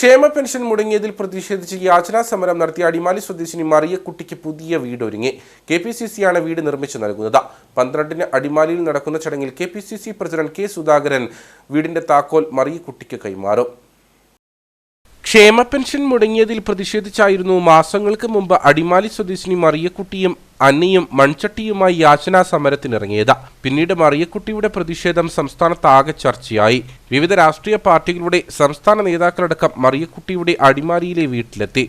ക്ഷേമ പെൻഷൻ മുടങ്ങിയതിൽ പ്രതിഷേധിച്ച് യാചനാ സമരം നടത്തിയ അടിമാലി സ്വദേശിനി മറിയക്കുട്ടിക്ക് പുതിയ വീട് ഒരുങ്ങി. കെ പി സി സിയാണ് വീട് നിർമ്മിച്ചു നൽകുന്നത്. പന്ത്രണ്ടിന് അടിമാലിയിൽ നടക്കുന്ന ചടങ്ങിൽ K P C C president K Sudhakaran വീടിന്റെ താക്കോൽ മറിയക്കുട്ടിക്ക് കൈമാറും. ക്ഷേമ പെൻഷൻ മുടങ്ങിയതിൽ പ്രതിഷേധിച്ചായിരുന്നു മാസങ്ങൾക്ക് മുമ്പ് അടിമാലി സ്വദേശിനി മറിയക്കുട്ടിയും അന്നയും മൺചട്ടിയുമായി യാചനാ സമരത്തിനിറങ്ങിയത് പിന്നീട് മറിയക്കുട്ടിയുടെ പ്രതിഷേധം സംസ്ഥാനത്താകെ ചർച്ചയായി. വിവിധ രാഷ്ട്രീയ പാർട്ടികളുടെ സംസ്ഥാന നേതാക്കളടക്കം മറിയക്കുട്ടിയുടെ അടിമാലിയിലെ വീട്ടിലെത്തി.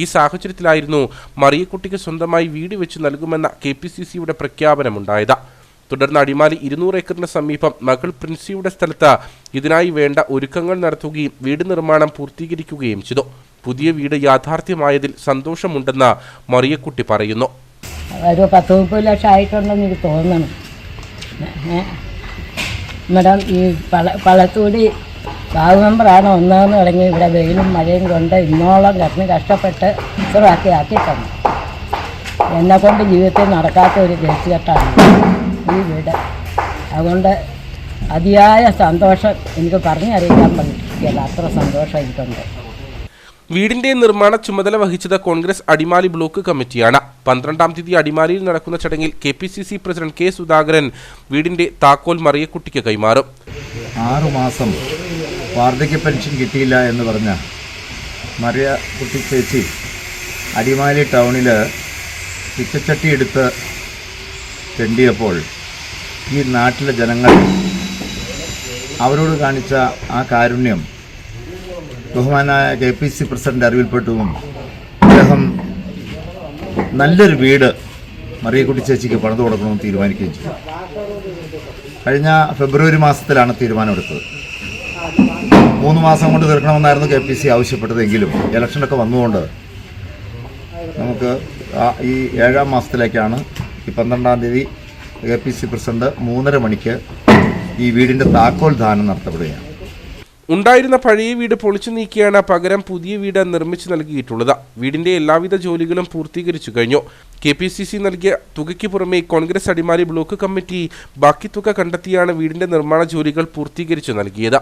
ഈ സാഹചര്യത്തിലായിരുന്നു മറിയക്കുട്ടിക്ക് സ്വന്തമായി വീട് വെച്ച് നൽകുമെന്ന കെ പി സി സിയുടെ പ്രഖ്യാപനമുണ്ടായത്. തുടർന്ന് അടിമാലി ഇരുന്നൂറ് ഏക്കറിന് സമീപം മകൾ പ്രിൻസിയുടെ സ്ഥലത്ത് ഇതിനായി വേണ്ട ഒരുക്കങ്ങൾ നടത്തുകയും വീട് നിർമ്മാണം പൂർത്തീകരിക്കുകയും ചെയ്തു. പുതിയ വീട് യാഥാർത്ഥ്യമായതിൽ സന്തോഷമുണ്ടെന്ന് മറിയക്കുട്ടി പറയുന്നു. ഒരു പത്ത് മുപ്പത് ലക്ഷം ആയിട്ടുണ്ടെന്ന് എനിക്ക് തോന്നണം? മേഡം ഈ പള പളത്തൂടി ബാബു മെമ്പറാണ് ഒന്നാന്ന് തുടങ്ങി ഇവിടെ വെയിലും മഴയും കൊണ്ട് ഇന്നോളം കിടന്ന് കഷ്ടപ്പെട്ട് ഇത്രയാക്കി ആക്കി തന്നു എന്നെ കൊണ്ട് ജീവിതത്തിൽ നടക്കാത്ത ഒരു കേസുകെട്ടാണ് ഈ വീട്. അതുകൊണ്ട് അതിയായ സന്തോഷം എനിക്ക് പറഞ്ഞറിയിക്കാൻ പറ്റില്ല. അത്ര സന്തോഷം എനിക്കുണ്ട്. വീടിന്റെ നിർമ്മാണ ചുമതല വഹിച്ചത് കോൺഗ്രസ് അടിമാലി ബ്ലോക്ക് കമ്മിറ്റിയാണ്. പന്ത്രണ്ടാം തീയതി അടിമാലിയിൽ നടക്കുന്ന ചടങ്ങിൽ K P C C president K Sudhakaran വീടിന്റെ താക്കോൽ മറിയക്കുട്ടിക്ക് കൈമാറും. ആറു മാസം വാർദ്ധക്യ പെൻഷൻ കിട്ടിയില്ല എന്ന് പറഞ്ഞ മറിയ കുട്ടി ചേച്ചി അടിമാലി ടൗണിൽ പിച്ചച്ചട്ടി എടുത്ത് തെണ്ടിയപ്പോൾ ഈ നാട്ടിലെ ജനങ്ങൾ അവരോട് കാണിച്ച ആ കാരുണ്യം ബഹുമാനായ കെ പി സി പ്രസിഡന്റ് അറിവിൽപ്പെട്ടും അദ്ദേഹം നല്ലൊരു വീട് മറിയക്കുട്ടി ചേച്ചിക്ക് പണിത് കൊടുക്കണമെന്ന് തീരുമാനിക്കുകയും ചെയ്തു. കഴിഞ്ഞ ഫെബ്രുവരി മാസത്തിലാണ് തീരുമാനമെടുത്തത്. മൂന്ന് മാസം കൊണ്ട് തീർക്കണമെന്നായിരുന്നു കെ പി സി ആവശ്യപ്പെട്ടതെങ്കിലും ഇലക്ഷനൊക്കെ വന്നുകൊണ്ട് നമുക്ക് ഈ ഏഴാം മാസത്തിലേക്കാണ് ഈ പന്ത്രണ്ടാം തീയതി കെ പി സി പ്രസിഡന്റ് മൂന്നര മണിക്ക് ഈ വീടിന്റെ താക്കോൽ ദാനം നടത്തപ്പെടുകയാണ്. ഉണ്ടായിരുന്ന പഴയ വീട് പൊളിച്ചു നീക്കിയാണ് പകരം പുതിയ വീട് നിർമ്മിച്ചു നൽകിയിട്ടുള്ളത്. വീടിന്റെ എല്ലാവിധ ജോലികളും പൂർത്തീകരിച്ചു കഴിഞ്ഞു. കെ പി സി സി നൽകിയ തുകയ്ക്ക് പുറമെ കോൺഗ്രസ് അടിമാലി ബ്ലോക്ക് കമ്മിറ്റി ബാക്കി തുക കണ്ടെത്തിയാണ് വീടിന്റെ നിർമ്മാണ ജോലികൾ പൂർത്തീകരിച്ചു നൽകിയത്.